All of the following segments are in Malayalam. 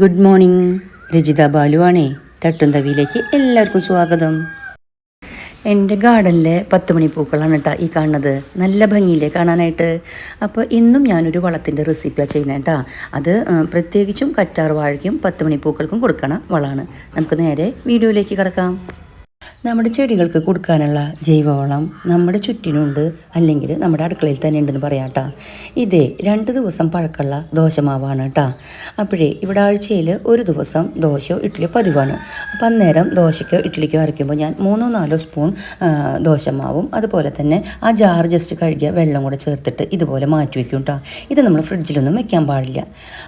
ഗുഡ് മോർണിംഗ് രജിത ബാലുവാണേ. തട്ടുന്തവിയിലേക്ക് എല്ലാവർക്കും സ്വാഗതം. എന്റെ ഗാർഡനിലെ പത്ത് മണി പൂക്കളാണ് കേട്ടോ ഈ കാണുന്നത്. നല്ല ഭംഗിയില്ലേ കാണാനായിട്ട്? അപ്പോൾ ഇന്നും ഞാനൊരു വളത്തിന്റെ റെസിപ്പിയാണ് ചെയ്യുന്നത് കേട്ടോ അത് പ്രത്യേകിച്ചും കറ്റാർ വാഴയ്ക്കും പത്ത് മണി പൂക്കൾക്കും കൊടുക്കണ വളമാണ് നമുക്ക് നേരെ വീഡിയോയിലേക്ക് കിടക്കാം. നമ്മുടെ ചെടികൾക്ക് കൊടുക്കാനുള്ള ജൈവവളം നമ്മുടെ ചുറ്റിനുണ്ട് അല്ലെങ്കിൽ നമ്മുടെ അടുക്കളയിൽ തന്നെ ഉണ്ടെന്ന് പറയാം കേട്ടോ ഇതേ രണ്ട് ദിവസം പഴക്കമുള്ള ദോശമാവാണ് കേട്ടോ അപ്പോഴേ ഇവിടെ ആഴ്ചയിൽ ഒരു ദിവസം ദോശയോ ഇഡ്ഡലിയോ പതിവാണ്. അപ്പം അന്നേരം ദോശയ്ക്കോ ഇഡ്ഡലിക്കോ അരയ്ക്കുമ്പോൾ ഞാൻ മൂന്നോ നാലോ സ്പൂൺ ദോശമാവും. അതുപോലെ തന്നെ ആ ജാർ ജസ്റ്റ് കഴുകിയ വെള്ളം കൂടെ ചേർത്തിട്ട് ഇതുപോലെ മാറ്റി വയ്ക്കും കേട്ടോ ഇത് നമ്മൾ ഫ്രിഡ്ജിലൊന്നും വെക്കാൻ പാടില്ല.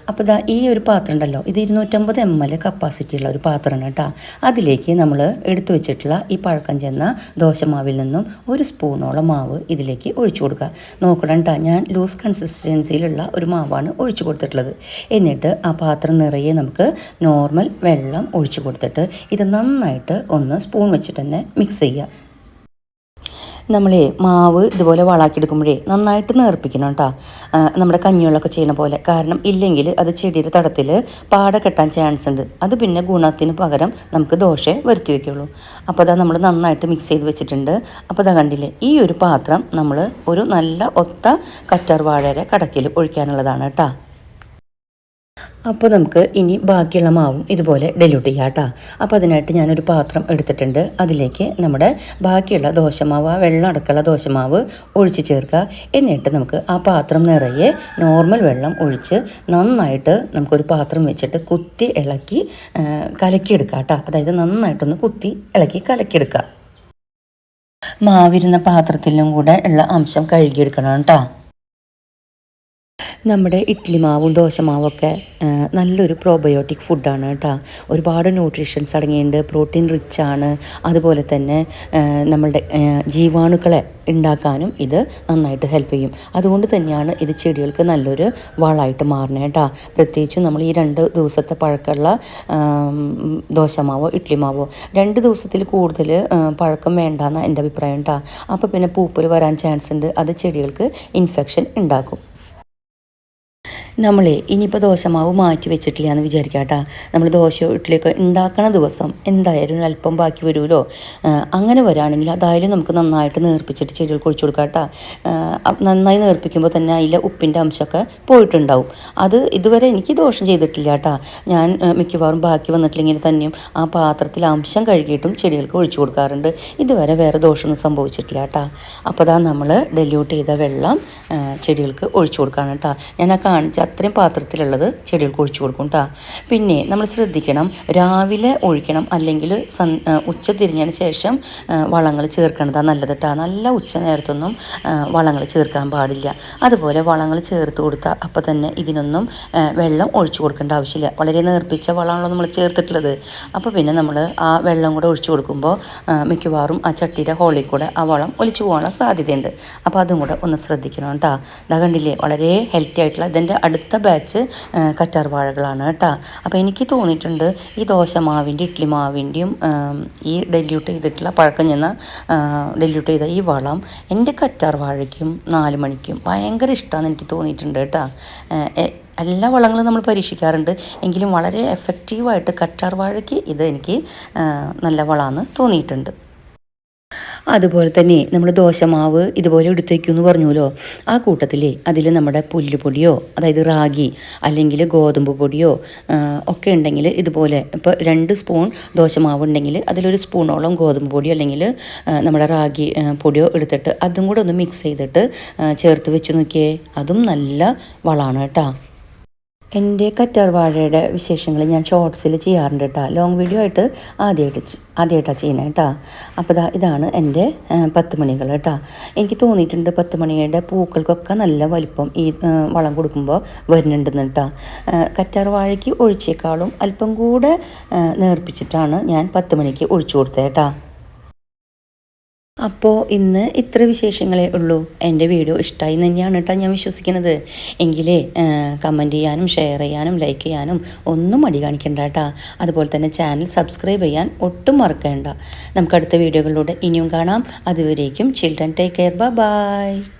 അപ്പോൾ ഇതാ ഈ ഒരു പാത്രം ഉണ്ടല്ലോ ഇത് ഇരുന്നൂറ്റമ്പത് എം എൽ കപ്പാസിറ്റി ഉള്ള ഒരു പാത്രമാണ് കേട്ടോ അതിലേക്ക് നമ്മൾ എടുത്തു വെച്ചിട്ടുള്ള ഈ പഴക്കം ചെന്ന ദോശമാവിൽ നിന്നും ഒരു സ്പൂണോളം മാവ് ഇതിലേക്ക് ഒഴിച്ചു കൊടുക്കുക. നോക്കണം ഞാൻ ലൂസ് കൺസിസ്റ്റൻസിയിലുള്ള ഒരു മാവാണ് ഒഴിച്ചു കൊടുത്തിട്ടുള്ളത്. എന്നിട്ട് ആ പാത്രം നിറയെ നമുക്ക് നോർമൽ വെള്ളം ഒഴിച്ചു കൊടുത്തിട്ട് ഇത് നന്നായിട്ട് ഒന്ന് സ്പൂൺ വെച്ചിട്ട് തന്നെ മിക്സ് ചെയ്യുക. നമ്മളെ മാവ് ഇതുപോലെ വളാക്കിയെടുക്കുമ്പോഴേ നന്നായിട്ട് നേർപ്പിക്കണം കേട്ടോ. നമ്മുടെ കഞ്ഞികളൊക്കെ ചെയ്യുന്ന പോലെ. കാരണം ഇല്ലെങ്കിൽ അത് ചെടിയുടെ തടത്തിൽ പാട കെട്ടാൻ ചാൻസ് ഉണ്ട്. അത് പിന്നെ ഗുണത്തിന് പകരം നമുക്ക് ദോശ വരുത്തി വയ്ക്കുള്ളൂ അപ്പോൾ അതാ നമ്മൾ നന്നായിട്ട് മിക്സ് ചെയ്ത് വെച്ചിട്ടുണ്ട്. അപ്പോൾ അതാ കണ്ടില്ലേ ഈ ഒരു പാത്രം നമ്മൾ ഒരു നല്ല ഒത്ത കറ്റാർ വാഴയുടെ കടക്കിൽ ഒഴിക്കാനുള്ളതാണ് കേട്ടോ. അപ്പോൾ നമുക്ക് ഇനി ബാക്കിയുള്ള മാവും ഇതുപോലെ ഡെലൂട്ട് ചെയ്യാം കേട്ടോ. അപ്പോൾ അതിനായിട്ട് ഞാനൊരു പാത്രം എടുത്തിട്ടുണ്ട്. അതിലേക്ക് നമ്മുടെ ബാക്കിയുള്ള ദോശമാവ് ആ വെള്ളം അടക്കമുള്ള ദോശമാവ് ഒഴിച്ച് ചേർക്കുക. എന്നിട്ട് നമുക്ക് ആ പാത്രം നിറയെ നോർമൽ വെള്ളം ഒഴിച്ച് നന്നായിട്ട് നമുക്കൊരു പാത്രം വെച്ചിട്ട് കുത്തി ഇളക്കി കലക്കിയെടുക്കുക കേട്ടോ. അതായത് നന്നായിട്ടൊന്ന് കുത്തി ഇളക്കി കലക്കിയെടുക്കുക. മാവിരുന്ന പാത്രത്തിലും കൂടെ ഉള്ള അംശം കഴുകിയെടുക്കണം കേട്ടോ. നമ്മുടെ ഇഡ്ഡലി മാവും ദോശമാവൊക്കെ നല്ലൊരു പ്രോബയോട്ടിക് ഫുഡാണ് കേട്ടോ. ഒരുപാട് ന്യൂട്രീഷൻസ് അടങ്ങിയിട്ടുണ്ട് പ്രോട്ടീൻ റിച്ച് ആണ്. അതുപോലെ തന്നെ നമ്മളുടെ ജീവാണുക്കളെ ഉണ്ടാക്കാനും ഇത് നന്നായിട്ട് ഹെൽപ്പ് ചെയ്യും. അതുകൊണ്ട് തന്നെയാണ് ഇത് ചെടികൾക്ക് നല്ലൊരു വളമായിട്ട് മാറുന്നത് കേട്ടോ. പ്രത്യേകിച്ചും നമ്മൾ ഈ രണ്ട് ദിവസത്തെ പഴക്കമുള്ള ദോശ ദോശമാവോ ഇഡ്ഡലി മാവോ രണ്ട് ദിവസത്തിൽ കൂടുതൽ പഴക്കം വേണ്ടെന്നാണ് എന്റെ അഭിപ്രായം കേട്ടോ. അപ്പോൾ പിന്നെ പൂപ്പൽ വരാൻ ചാൻസ് ഉണ്ട് അത് ചെടികൾക്ക് ഇൻഫെക്ഷൻ ഉണ്ടാക്കും നമ്മളെ ഇനിയിപ്പോൾ ദോശമാവ് മാറ്റി വെച്ചിട്ടില്ല എന്ന് വിചാരിക്കാട്ടാ കേട്ടോ. നമ്മൾ ദോശ ഇഡ്ഡലിയൊക്കെ ഉണ്ടാക്കണ ദിവസം എന്തായാലും അല്പം ബാക്കി വരുമല്ലോ. അങ്ങനെ വരാണെങ്കിൽ അതായാലും നമുക്ക് നന്നായിട്ട് നേർപ്പിച്ചിട്ട് ചെടികൾക്ക് ഒഴിച്ചു കൊടുക്കാം കേട്ടോ. നന്നായി നേർപ്പിക്കുമ്പോൾ തന്നെ അതിലെ ഉപ്പിന്റെ അംശമൊക്കെ പോയിട്ടുണ്ടാവും. അത് ഇതുവരെ എനിക്ക് ദോഷം ചെയ്തിട്ടില്ല കേട്ടോ. ഞാൻ മിക്കവാറും ബാക്കി വന്നിട്ടില്ലെങ്കിൽ തന്നെയും ആ പാത്രത്തിൽ അംശം കഴുകിയിട്ടും ചെടികൾക്ക് ഒഴിച്ചു കൊടുക്കാറുണ്ട്. ഇതുവരെ വേറെ ദോഷമൊന്നും സംഭവിച്ചിട്ടില്ല കേട്ടോ. അപ്പോൾ അതാ നമ്മൾ ഡെല്യൂട്ട് ചെയ്ത വെള്ളം ചെടികൾക്ക് ഒഴിച്ചു കൊടുക്കാണ് കേട്ടോ. ഞാൻ ആ കാണിച്ച അത്രയും പാത്രത്തിലുള്ളത് ചെടികൾക്ക് ഒഴിച്ചു കൊടുക്കും കേട്ടോ പിന്നെ നമ്മൾ ശ്രദ്ധിക്കണം രാവിലെ ഒഴിക്കണം അല്ലെങ്കിൽ ഉച്ച തിരിഞ്ഞതിന് ശേഷം വളങ്ങൾ ചേർക്കേണ്ടതാണ് നല്ലത് കേട്ടോ നല്ല ഉച്ച നേരത്തൊന്നും വളങ്ങൾ ചേർക്കാൻ പാടില്ല. അതുപോലെ വളങ്ങൾ ചേർത്ത് കൊടുത്താൽ അപ്പോൾ തന്നെ ഇതിനൊന്നും വെള്ളം ഒഴിച്ചു കൊടുക്കേണ്ട ആവശ്യമില്ല. വളരെ നേർപ്പിച്ച വളമാണല്ലോ നമ്മൾ ചേർത്തിട്ടുള്ളത്. അപ്പോൾ പിന്നെ നമ്മൾ ആ വെള്ളം കൂടെ ഒഴിച്ചു കൊടുക്കുമ്പോൾ മിക്കവാറും ആ ചട്ടിയുടെ ഹോളിൽ കൂടെ ആ വളം ഒലിച്ചു പോകാനുള്ള സാധ്യതയുണ്ട്. അപ്പോൾ അതും കൂടെ ഒന്ന് ശ്രദ്ധിക്കണം കേട്ടോ ഇതാ കണ്ടില്ലേ? വളരെ ഹെൽത്തി ആയിട്ടുള്ള ഇതിന്റെ അടുത്ത ബാച്ച് കറ്റാർ വാഴകളാണ് കേട്ടോ. അപ്പോൾ എനിക്ക് തോന്നിയിട്ടുണ്ട് ഈ ദോശമാവിന്റെ ഇഡ്ഡലി മാവിന്റെയും ഈ ഡെല്യൂട്ട് ചെയ്തിട്ടുള്ള പഴക്കം ചെന്ന ഡെല്യൂട്ട് ചെയ്ത ഈ വളം എന്റെ കറ്റാർ വാഴയ്ക്കും നാല് മണിക്കും ഭയങ്കര ഇഷ്ടമാണെന്ന് എനിക്ക് തോന്നിയിട്ടുണ്ട് കേട്ടോ. എല്ലാ വളങ്ങളും നമ്മൾ പരീക്ഷിക്കാറുണ്ട്. എങ്കിലും വളരെ എഫക്റ്റീവായിട്ട് കറ്റാർ വാഴയ്ക്ക് ഇത് എനിക്ക് നല്ല വളമാണെന്ന് തോന്നിയിട്ടുണ്ട്. അതുപോലെ തന്നെ നമ്മൾ ദോശമാവ് ഇതുപോലെ എടുത്തു വയ്ക്കുമെന്ന് പറഞ്ഞുല്ലോ ആ കൂട്ടത്തിൽ അതിൽ നമ്മുടെ പുല്ലുപൊടിയോ അതായത് റാഗി അല്ലെങ്കിൽ ഗോതമ്പ് പൊടിയോ ഒക്കെ ഉണ്ടെങ്കിൽ ഇതുപോലെ ഇപ്പോൾ രണ്ട് സ്പൂൺ ദോശമാവ് ഉണ്ടെങ്കിൽ അതിലൊരു സ്പൂണോളം ഗോതമ്പ് പൊടിയോ അല്ലെങ്കിൽ നമ്മുടെ റാഗി പൊടിയോ എടുത്തിട്ട് അതും കൂടെ ഒന്ന് മിക്സ് ചെയ്തിട്ട് ചേർത്ത് വെച്ച് നോക്കിയേ. അതും നല്ല വളമാണ് കേട്ടോ. എന്റെ കറ്റാർ വാഴയുടെ വിശേഷങ്ങൾ ഞാൻ ഷോർട്സിൽ ചെയ്യാറുണ്ട് കേട്ടോ ലോങ് വീഡിയോ ആയിട്ട് ആദ്യമായിട്ട് ആദ്യമായിട്ടാണ് ചെയ്യുന്നത് കേട്ടോ അപ്പോൾ ഇതാ ഇതാണ് എന്റെ പത്ത് മണികൾ കേട്ടോ എനിക്ക് തോന്നിയിട്ടുണ്ട് പത്ത് മണിയുടെ പൂക്കൾക്കൊക്കെ നല്ല വലിപ്പം ഈ വളം കൊടുക്കുമ്പോൾ വരുന്നുണ്ടെന്ന് കേട്ടോ കറ്റാർ വാഴയ്ക്ക് ഒഴിച്ചേക്കാളും അല്പം കൂടെ നേർപ്പിച്ചിട്ടാണ് ഞാൻ പത്ത് മണിക്ക് ഒഴിച്ചു കൊടുത്തത് കേട്ടോ അപ്പോൾ ഇന്ന് ഇത്ര വിശേഷങ്ങളേ ഉള്ളൂ. എന്റെ വീഡിയോ ഇഷ്ടമായി തന്നെയാണ് കേട്ടോ ഞാൻ വിശ്വസിക്കുന്നത്. എങ്കിലേ കമന്റ് ചെയ്യാനും ഷെയർ ചെയ്യാനും ലൈക്ക് ചെയ്യാനും ഒന്നും മടി കാണിക്കണ്ട കേട്ടോ. അതുപോലെ തന്നെ ചാനൽ സബ്സ്ക്രൈബ് ചെയ്യാൻ ഒട്ടും മറക്കേണ്ട. നമുക്ക് അടുത്ത വീഡിയോകളിലൂടെ ഇനിയും കാണാം. അതുവരേക്കും ചിൽഡ്രൻ ടേക്ക് കെയർ ബൈ